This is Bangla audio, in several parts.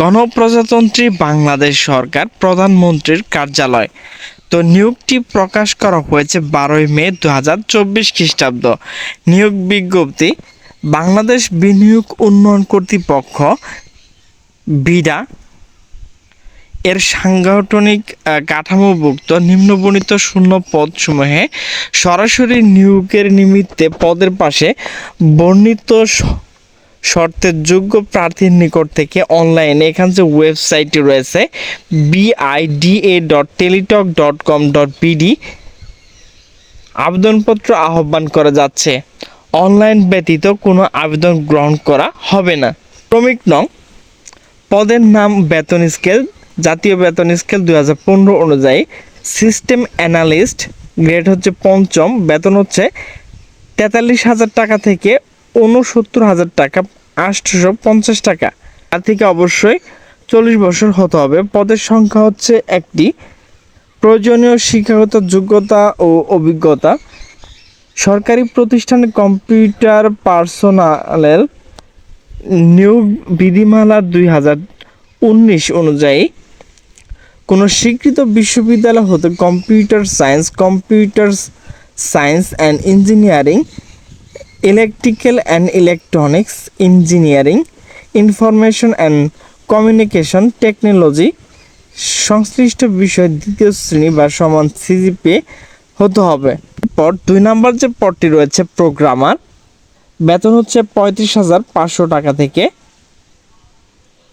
গণপ্রজাতন্ত্রী বাংলাদেশ সরকার প্রধানমন্ত্রীর কার্যালয়। তো নিয়োগটি প্রকাশ করা হয়েছে বারোই মে দু হাজার চব্বিশ খ্রিস্টাব্দ। নিয়োগ বিজ্ঞপ্তি, বাংলাদেশ বিনিয়োগ উন্নয়ন কর্তৃপক্ষ, বিডা, এর সাংগঠনিক কাঠামোভুক্ত নিম্নবর্ণিত শূন্য পদসমূহে সরাসরি নিয়োগের নিমিত্তে পদের পাশে বর্ণিত শর্তের যোগ্য প্রার্থীর নিকট থেকে অনলাইনে এখান যে ওয়েবসাইটটি রয়েছে BIDA dot Teletalk dot com dot BD আবেদনপত্র আহ্বান করা যাচ্ছে। অনলাইন ব্যতীত কোনো আবেদন গ্রহণ করা হবে না। ক্রমিক নং, পদের নাম, বেতন স্কেল জাতীয় বেতন স্কেল দু হাজার পনেরো অনুযায়ী সিস্টেম অ্যানালিস্ট গ্রেড হচ্ছে পঞ্চম, বেতন হচ্ছে তেতাল্লিশ হাজার টাকা থেকে উনসত্তর হাজার টাকা আটশোশো পঞ্চাশ টাকা। তার থেকে অবশ্যই চল্লিশ বছর হতে হবে। পদের সংখ্যা হচ্ছে একটি। প্রয়োজনীয় শিক্ষাগত যোগ্যতা ও অভিজ্ঞতা। সরকারি প্রতিষ্ঠানে কম্পিউটার পার্সোনালের নিয়োগ বিধিমালা দুই হাজার উনিশ অনুযায়ী। কোনো স্বীকৃত বিশ্ববিদ্যালয় হতে computer science computer science and engineering electrical and electronics engineering information and communication technology সংশ্লিষ্ট বিষয় দ্বিতীয় শ্রেণি বা সমান সিজিপি হতে হবে। পর দুই নম্বর যে পদটি রয়েছে প্রোগ্রামার বেতন হচ্ছে পঁয়ত্রিশ হাজার পাঁচশো টাকা থেকে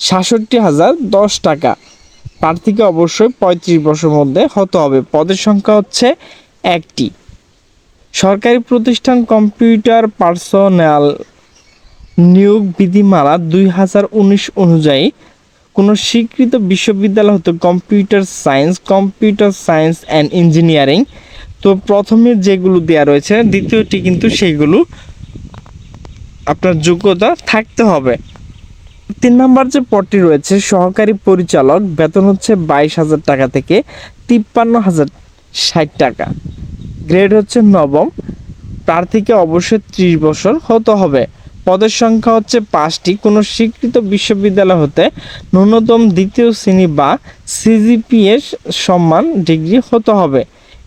সাতষট্টি হাজার দশ টাকা। প্রার্থীকে অবশ্যই পঁয়ত্রিশ বছরের মধ্যে হতে হবে। পদের সংখ্যা হচ্ছে একটি। সরকারি প্রতিষ্ঠান কম্পিউটার পার্সোনাল নিয়োগ বিধিমালা দুই হাজার উনিশ অনুযায়ী কোনো স্বীকৃত বিশ্ববিদ্যালয় হতে computer science computer science and engineering. তো প্রথমে যেগুলো দেওয়া রয়েছে, দ্বিতীয়টি কিন্তু সেগুলো আপনার যোগ্যতা থাকতে হবে। তিন নম্বর যে পদটি রয়েছে, সহকারী পরিচালক, বেতন হচ্ছে বাইশ হাজার টাকা থেকে তিপ্পান্ন হাজার ষাট টাকা। গ্রেড হচ্ছে নবম। প্রার্থীকে অবশ্যই ত্রিশ বছর হতে হবে। পদের সংখ্যা হচ্ছে পাঁচটি। কোনো স্বীকৃত বিশ্ববিদ্যালয় হতে ন্যূনতম দ্বিতীয় শ্রেণি বা সিজিপিএস সম্মান ডিগ্রি হতে হবে।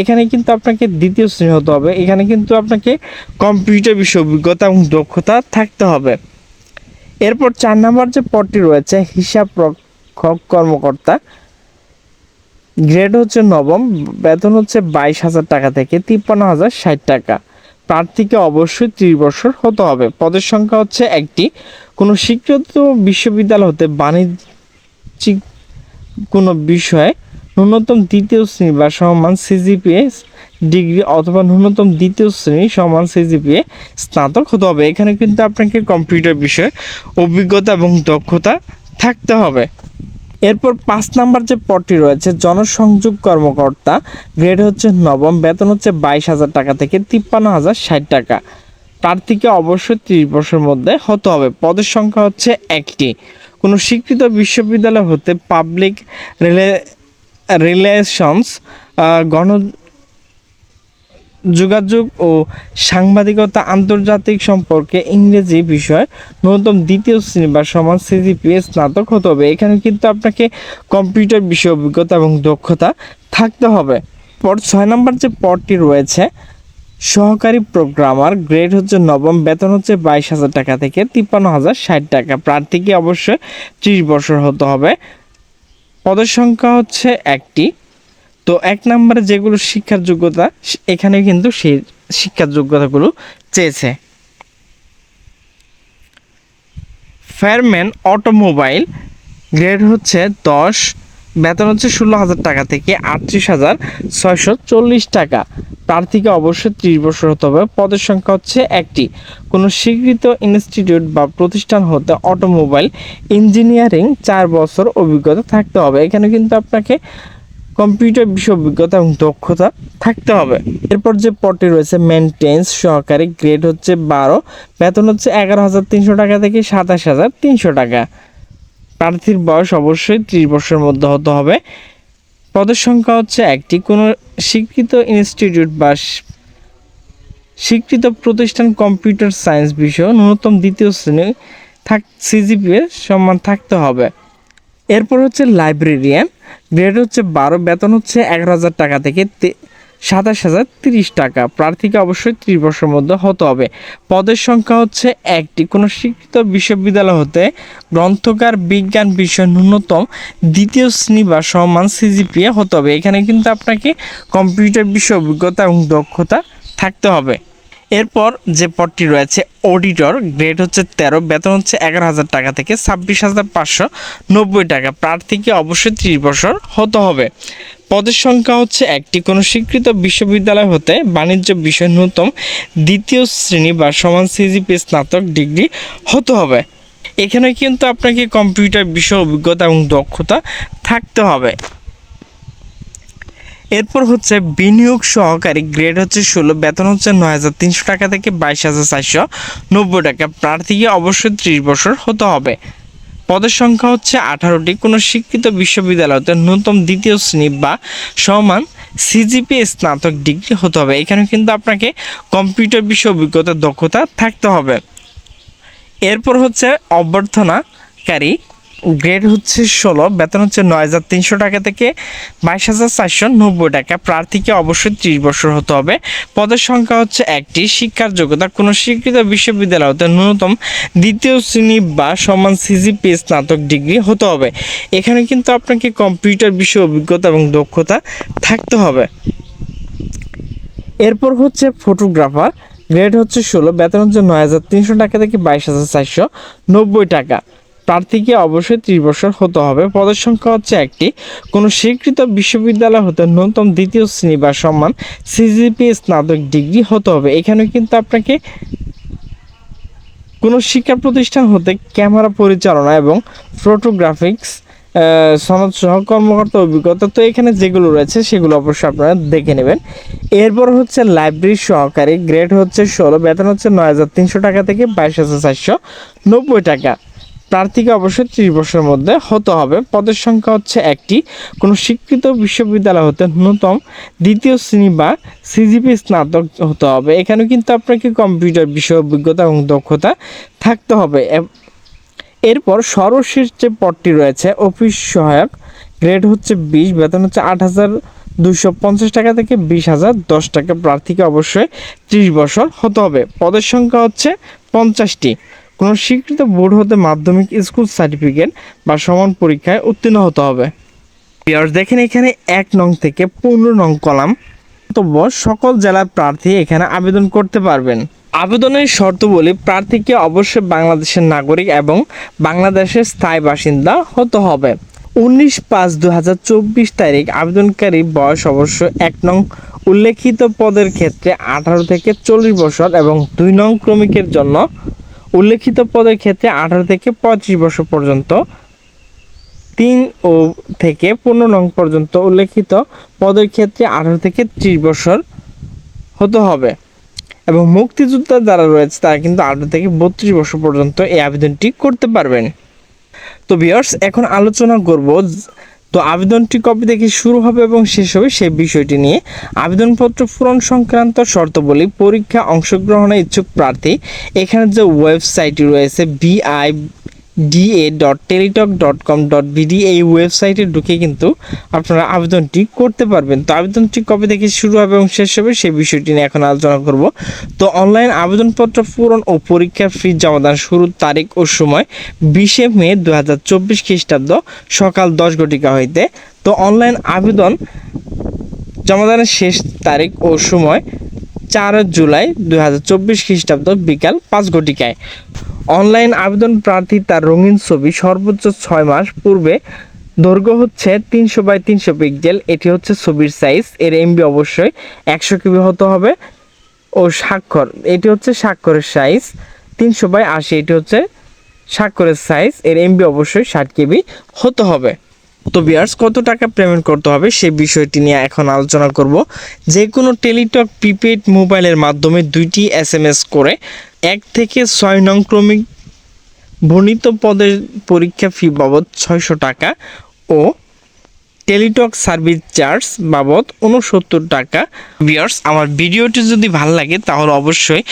এখানে কিন্তু আপনাকে দ্বিতীয় শ্রেণি হতে হবে। এখানে কিন্তু আপনাকে কম্পিউটার বিষয় অভিজ্ঞতা এবং দক্ষতা থাকতে হবে। এরপর চার নম্বর যে পদটি রয়েছে হিসাব রক্ষক কর্মকর্তা। গ্রেড হচ্ছে নবম, বেতন হচ্ছে বাইশ হাজার টাকা থেকে তিপ্পান্ন হাজার ষাট টাকা। প্রার্থীকে অবশ্যই ত্রিশ বছর হতে হবে। পদের সংখ্যা হচ্ছে একটি। কোনো স্বীকৃত বিশ্ববিদ্যালয় হতে বাণিজ্যিক কোনো বিষয়ে ন্যূনতম দ্বিতীয় শ্রেণি বা সমান সিজিপিএ ডিগ্রি অথবা ন্যূনতম দ্বিতীয় শ্রেণি সমান সিজিপিএ স্নাতক হতে হবে। এখানে কিন্তু আপনাকে কম্পিউটার বিষয়ে অভিজ্ঞতা এবং দক্ষতা থাকতে হবে। এরপর পাঁচ নাম্বার যে পদটি রয়েছে, জনসংযোগ কর্মকর্তা গ্রেড হচ্ছে নবম, বেতন হচ্ছে বাইশ হাজার টাকা থেকে তিপ্পান্ন হাজার ষাট টাকা। প্রার্থীকে অবশ্যই ত্রিশ বছরের মধ্যে হতে হবে। পদের সংখ্যা হচ্ছে একটি। কোনো স্বীকৃত বিশ্ববিদ্যালয় হতে পাবলিক রিলে রিলেশনস গণ যোগাযোগ ও সাংবাদিকতা আন্তর্জাতিক সম্পর্কে ইংরেজি বিষয় ন্যূনতম দ্বিতীয় শ্রেণি বা সমান সিজিপিএ স্নাতক হতে হবে। এখানে কিন্তু আপনাকে কম্পিউটার বিষয় অভিজ্ঞতা এবং দক্ষতা থাকতে হবে। পর ছয় নম্বর যে পদটি রয়েছে, সহকারী প্রোগ্রামার, গ্রেড হচ্ছে নবম, বেতন হচ্ছে বাইশ হাজার টাকা থেকে তিপ্পান্ন হাজার ষাট টাকা। প্রার্থীকে অবশ্যই ত্রিশ বছর হতে হবে। পদের সংখ্যা হচ্ছে একটি। তো এক নম্বরে যেগুলো শিক্ষার যোগ্যতা এখানে কিন্তু সেই শিক্ষার যোগ্যতাগুলো চেয়েছে। ফেয়ারম্যান অটোমোবাইল গ্রেড হচ্ছে দশ, বেতন হচ্ছে ষোলো হাজার টাকা থেকে আটত্রিশ হাজার ছয়শো চল্লিশ টাকা। প্রার্থীকে অবশ্যই ত্রিশ বছর হতে হবে, পদের সংখ্যা হচ্ছে একটি। কোনো স্বীকৃত ইনস্টিটিউট বা প্রতিষ্ঠান হতে অটোমোবাইল ইঞ্জিনিয়ারিং চার বছর অভিজ্ঞতা থাকতে হবে। এখানে কিন্তু আপনাকে কম্পিউটার বিষয় অভিজ্ঞতা এবং দক্ষতা থাকতে হবে। এরপর যে পদটি রয়েছে মেনটেন্স সহকারী গ্রেড হচ্ছে বারো, বেতন হচ্ছে এগারো হাজার তিনশো টাকা থেকে সাতাশ হাজার তিনশো টাকা। প্রার্থীর বয়স অবশ্যই ত্রিশ বছরের মধ্যে হতে হবে। পদের সংখ্যা হচ্ছে একটি। কোনো স্বীকৃত ইনস্টিটিউট বা স্বীকৃত প্রতিষ্ঠান কম্পিউটার সায়েন্স বিষয়ে ন্যূনতম দ্বিতীয় শ্রেণি থাক সিজিপিএ সম্মান থাকতে হবে। এরপর হচ্ছে লাইব্রেরিয়ান গ্রেড হচ্ছে বারো, বেতন হচ্ছে এগারো হাজার টাকা থেকে সাতাশ হাজার তিরিশ টাকা। প্রার্থীকে অবশ্যই ত্রিশ বছরের মধ্যে হতে হবে। পদের সংখ্যা হচ্ছে একটি। কোনো স্বীকৃত বিশ্ববিদ্যালয় হতে গ্রন্থকার, বিজ্ঞান বিষয় ন্যূনতম দ্বিতীয় শ্রেণি বা সমান সিজিপিএ হতে হবে। এখানে কিন্তু আপনাকে কম্পিউটার বিষয় অভিজ্ঞতা এবং দক্ষতা থাকতে হবে। এরপর যে পদটি রয়েছে অডিটর গ্রেড হচ্ছে তেরো, বেতন হচ্ছে এগারো হাজার টাকা থেকে ছাব্বিশ হাজার পাঁচশো নব্বই টাকা। প্রার্থীকে অবশ্যই ত্রিশ বছর হতে হবে। পদের সংখ্যা হচ্ছে একটি। কোনো স্বীকৃত বিশ্ববিদ্যালয় হতে বাণিজ্য বিষয় ন্যূনতম দ্বিতীয় শ্রেণি বা সমান সিজিপি স্নাতক ডিগ্রি হতে হবে। এখানে কিন্তু আপনাকে কম্পিউটার বিষয়, অভিজ্ঞতা এবং দক্ষতা থাকতে হবে। এরপর হচ্ছে বিনিয়োগ সহকারী গ্রেড হচ্ছে ষোলো, বেতন হচ্ছে নয় হাজার তিনশো টাকা থেকে বাইশ হাজার চারশো নব্বই টাকা। প্রার্থীকে অবশ্যই ত্রিশ বছর হতে হবে। পদের সংখ্যা হচ্ছে আঠারোটি। কোনো শিক্ষিত বিশ্ববিদ্যালয়তে ন্যূনতম দ্বিতীয় শ্রেণি বা সমান সিজিপি স্নাতক ডিগ্রি হতে হবে। এখানে কিন্তু আপনাকে কম্পিউটার বিষয় অভিজ্ঞতা, দক্ষতা থাকতে হবে। এরপর হচ্ছে অভ্যর্থনাকারী গ্রেড হচ্ছে ষোলো, বেতন হচ্ছে নয় হাজার তিনশো টাকা থেকে বাইশ হাজার চারশো নব্বই টাকা। প্রার্থীকে অবশ্যই ত্রিশ বছর হতে হবে। পদের সংখ্যা হচ্ছে একটি। শিক্ষার যোগ্যতা, কোনো স্বীকৃত বিশ্ববিদ্যালয় হতে ন্যূনতম দ্বিতীয় শ্রেণি বা সমান সিজিপি স্নাতক ডিগ্রি হতে হবে। এখানে কিন্তু আপনাকে কম্পিউটার বিষয়ে অভিজ্ঞতা এবং দক্ষতা থাকতে হবে। এরপর হচ্ছে ফটোগ্রাফার। গ্রেড হচ্ছে ষোলো, বেতন হচ্ছে নয় হাজার তিনশো টাকা থেকে বাইশ হাজার চারশো নব্বই টাকা। প্রার্থীকে অবশ্যই ত্রিশ বছর হতে হবে। পদের সংখ্যা হচ্ছে একটি। কোনো স্বীকৃত বিশ্ববিদ্যালয় হতে ন্যূনতম দ্বিতীয় শ্রেণি বা সম্মান সিজিপি স্নাতক ডিগ্রি হতে হবে। এখানে কিন্তু আপনাকে কোনো শিক্ষা প্রতিষ্ঠান হতে ক্যামেরা পরিচালনা এবং ফটোগ্রাফিক্স সনদ সহ কর্মকর্তা অভিজ্ঞতা, তো এখানে যেগুলো রয়েছে সেগুলো অবশ্যই আপনারা দেখে নেবেন। এরপর হচ্ছে লাইব্রেরি সহকারী। গ্রেড হচ্ছে ষোলো, বেতন হচ্ছে নয় হাজার তিনশো টাকা থেকে বাইশ হাজার চারশো নব্বই টাকা। প্রার্থীকে অবশ্যই ত্রিশ বছরের মধ্যে হতে হবে। পদের সংখ্যা হচ্ছে একটি। কোনো স্বীকৃত বিশ্ববিদ্যালয় হতে ন্যূনতম দ্বিতীয় শ্রেণি বা সিজিপি স্নাতক হতে হবে। এখানে কিন্তু আপনাকে কম্পিউটার বিষয়, অভিজ্ঞতা এবং দক্ষতা থাকতে হবে। এরপর সর্বশেষ যে পদটি রয়েছে, অফিস সহায়ক, গ্রেড হচ্ছে বিশ, বেতন হচ্ছে আট হাজার দুশো পঞ্চাশ টাকা থেকে বিশ হাজার দশ টাকা। প্রার্থীকে অবশ্যই ত্রিশ বছর হতে হবে। পদের সংখ্যা হচ্ছে পঞ্চাশটি। কোনো স্বীকৃত বোর্ড হতে মাধ্যমিক স্কুল সার্টিফিকেট বা সমান পরীক্ষায় উত্তীর্ণ হতে হবে। দেখেন এখানে এক নং থেকে পনেরো নং কলাম। কর্তব্য সকল জেলার প্রার্থী এখানে আবেদন করতে পারবেন। আবেদনের শর্তবলী প্রার্থীকে অবশ্যই বাংলাদেশের নাগরিক এবং বাংলাদেশের স্থায়ী বাসিন্দা হতে হবে। উনিশ পাঁচ দু হাজার চব্বিশ তারিখ আবেদনকারী বয়স অবশ্য এক নং। উল্লেখিত পদের ক্ষেত্রে আঠারো থেকে চল্লিশ বছর এবং দুই নং ক্রমিকের জন্য উল্লেখিত পদের ক্ষেত্রে আঠারো থেকে পঁচিশ বছর পর্যন্ত, তিন ও থেকে পনেরো নং পর্যন্ত উল্লেখিত পদের ক্ষেত্রে আঠারো থেকে ত্রিশ বছর হতে হবে। এবং মুক্তিযোদ্ধা যারা রয়েছে, তারা কিন্তু আঠারো থেকে বত্রিশ বছর পর্যন্ত এই আবেদনটি করতে পারবেন। তো বিয়ার্স এখন আলোচনা করব তো আবেদনটি কবে থেকে শুরু হবে এবং শেষ হবে সেই বিষয়টি নিয়ে আবেদনপত্র পূরণ সংক্রান্ত শর্তাবলী পরীক্ষা অংশগ্রহণে ইচ্ছুক প্রার্থী। এখানে যে ওয়েবসাইটটি রয়েছে B I D A dot Teletalk dot com dot BD এই ওয়েবসাইটে ঢুকে কিন্তু আপনারা আবেদনটি করতে পারবেন। তো আবেদনটি কবে থেকে শুরু হবে এবং শেষ হবে সেই বিষয়টি নিয়ে এখন আলোচনা করব। তো অনলাইন আবেদনপত্র পূরণ ও পরীক্ষার ফি জমাদান শুরুর তারিখ ও সময় বিশে মে দু হাজার চব্বিশ খ্রিস্টাব্দ সকাল দশ ঘটিকা হইতে। তো অনলাইন আবেদন জমাদানের শেষ তারিখ ও সময় চার জুলাই দু হাজার চব্বিশ খ্রিস্টাব্দ বিকাল পাঁচ ঘটিকায়। অনলাইন আবেদন প্রার্থী তার রঙিন ছবি সর্বোচ্চ ছয় মাস পূর্বে দৈর্ঘ্য হচ্ছে তিনশো বাই তিনশো পিক্সেল এটি হচ্ছে ছবির সাইজ এর এমবি অবশ্যই একশো কিবি হতে হবে ও স্বাক্ষর। এটি হচ্ছে স্বাক্ষরের সাইজ তিনশো বাই আশি, এটি হচ্ছে স্বাক্ষরের সাইজ এর এমবি অবশ্যই ষাট কেবি হতে হবে। তো বিয়ার্স কত টাকা পেমেন্ট করতে হবে সেই বিষয়টি নিয়ে এখন আলোচনা করব। যে কোনো টেলিটক প্রিপেড মোবাইলের মাধ্যমে দুইটি এস এম এস করে এক থেকে ছয় নং ক্রমিক বর্ণিত পদের পরীক্ষা ফি বাবদ ছয়শো টাকা ও টেলিটক সার্ভিস চার্জ বাবদ উনসত্তর টাকা। বিয়ার্স আমার ভিডিওটি যদি ভালো লাগে, তাহলে অবশ্যই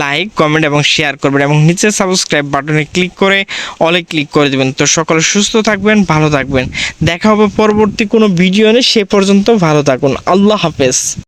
লাইক কমেন্ট এবং শেয়ার করবেন এবং নিচে সাবস্ক্রাইব বাটনে ক্লিক করে অলে ক্লিক করে দেবেন। তো সকলে সুস্থ থাকবেন, ভালো থাকবেন। দেখা হবে পরবর্তী কোনো ভিডিও নিয়ে। সে পর্যন্ত ভালো থাকুন। আল্লাহ হাফেজ।